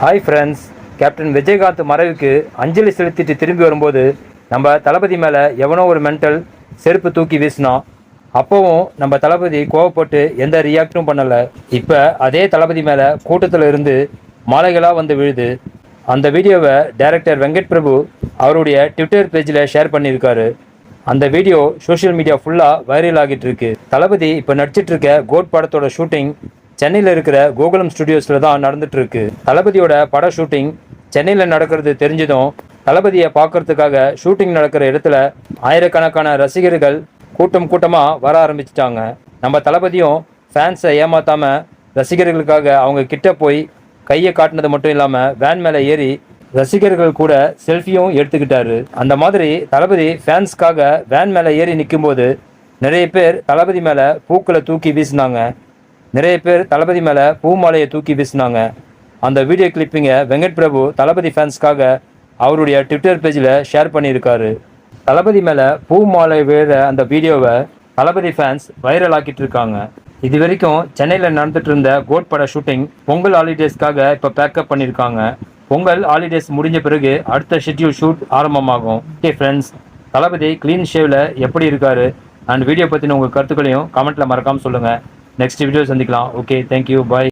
Hi friends captain Vijayakanth மறைவுக்கு அஞ்சலி செலுத்திட்டு திரும்பி வரும்போது நம்ம தளபதி மேலே எவனோ ஒரு மென்டல் செருப்பு தூக்கி வீசினான் அப்போவும் நம்ம தளபதி கோவப்பட்டு எந்த ரியாக்டும் பண்ணலை. இப்போ அதே தளபதி மேலே கூட்டத்தில் இருந்து மாலைகளாக வந்து விழுது. அந்த வீடியோவை டைரக்டர் வெங்கட் பிரபு அவருடைய ட்விட்டர் பேஜில் ஷேர் பண்ணியிருக்காரு. அந்த வீடியோ சோஷியல் மீடியா ஃபுல்லாக வைரல் ஆகிட்டு இருக்கு. தளபதி இப்போ நடிச்சிட்டு இருக்க கோட் படத்தோட ஷூட்டிங் சென்னையில் இருக்கிற கோகுலம் ஸ்டுடியோஸில் தான் நடந்துட்டு இருக்கு தளபதியோட பட ஷூட்டிங் சென்னையில் நடக்கிறது தெரிஞ்சதும் தளபதியை பார்க்கறதுக்காக ஷூட்டிங் நடக்கிற இடத்துல ஆயிரக்கணக்கான ரசிகர்கள் கூட்டம் கூட்டமாக வர ஆரம்பிச்சிட்டாங்க. நம்ம தளபதியும் ஃபேன்ஸை ஏமாத்தாம ரசிகர்களுக்காக அவங்க கிட்ட போய் கையை காட்டினது மட்டும் இல்லாமல் வேன் மேலே ஏறி ரசிகர்கள் கூட செல்ஃபியும் எடுத்துக்கிட்டாரு. அந்த மாதிரி தளபதி ஃபேன்ஸ்க்காக வேன் மேலே ஏறி நிற்கும்போது நிறைய பேர் தளபதி மேலே பூக்களை தூக்கி வீசினாங்க. நிறைய பேர் தளபதி மேலே பூ மாலையை தூக்கி வீசினாங்க. அந்த வீடியோ கிளிப்பிங்கை வெங்கட் பிரபு தளபதி ஃபேன்ஸ்க்காக அவருடைய ட்விட்டர் பேஜில் ஷேர் பண்ணியிருக்காரு. தளபதி மேலே பூ மாலை வேற அந்த வீடியோவை தளபதி ஃபேன்ஸ் வைரல் ஆக்கிட்டு இருக்காங்க. இது வரைக்கும் சென்னையில் நடந்துட்டு இருந்த கோட் பட ஷூட்டிங் பொங்கல் ஹாலிடேஸ்க்காக இப்போ பேக்கப் பண்ணியிருக்காங்க. பொங்கல் ஹாலிடேஸ் முடிஞ்ச பிறகு அடுத்த ஷெட்யூல் ஷூட் ஆரம்பமாகும். ஓகே ஃப்ரெண்ட்ஸ் தளபதி க்ளீன் ஷேவில் எப்படி இருக்காரு? அண்ட் வீடியோ பற்றின உங்கள் கருத்துக்களையும் கமெண்ட்டில் மறக்காமல் சொல்லுங்கள் நெக்ஸ்ட் வீடியோ சந்திக்கலாம். Okay thank you bye